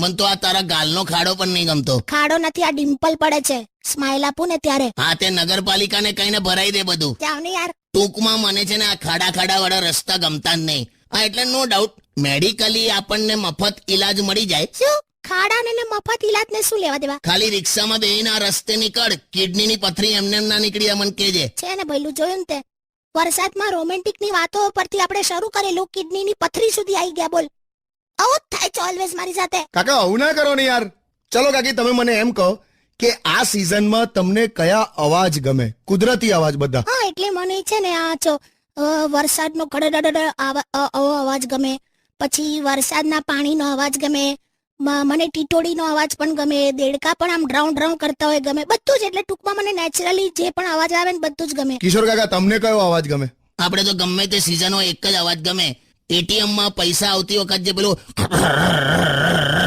મન તો આ તારા ગાલનો ખાડો પણ નહીં ગમતો. ખાડો નથી આ ડિમ્પલ પડે છે. સ્માઈલ આપું ને ત્યારે. હા તે નગરપાલિકાને કહીને ભરાઈ દે બધું. જાવ ને યાર. ટૂંકમાં મને છે ને આ ખાડા ખાડા વાળા રસ્તા ગમતા જ નહીં. હા એટલે નો ડાઉટ મેડિકલી આપણને મફત ઈલાજ મળી જાય. શું? ખાડા ને મફત ઈલાજ ને શું લેવા દેવા? ખાલી રિક્ષામાં બેહીને આ રસ્તે નીકળ કિડની ની પથરી એમને એમ ના નીકળી મન કેજે છે ને ભઈલું જોયું ને તે? વરસાદમાં રોમેન્ટિકની વાતો પરથી આપણે શરૂ કરેલું કિડની ની પથરી સુધી આવી ગયા બોલ. છે ઓલવેઝ મારી સાથે. કાકા આવું ના કરો ને યાર. ચલો કાકી તમે મને એમ કહો કે આ સિઝનમાં તમને કયા અવાજ ગમે? કુદરતી અવાજ બધા. હા એટલે મને છે ને આ છો વરસાદ વરસાદનો કડડડ અવાજ ગમે. પછી વરસાદના પાણીનો અવાજ ગમે. મને ટીટોડીનો અવાજ પણ ગમે. દેડકા પણ આમ ડ્રાઉન ડ્રાઉન કરતા હોય ગમે. બધું જ એટલે ટૂંકમાં મને નેચરલી જે પણ અવાજ આવે ને બધું જ ગમે. કિશોર કાકા તમને કયો અવાજ ગમે? આપણે તો ગમે તે સિઝનો એક જ અવાજ ગમે. એટીએમમાં પૈસા આવતી વખત જે પેલું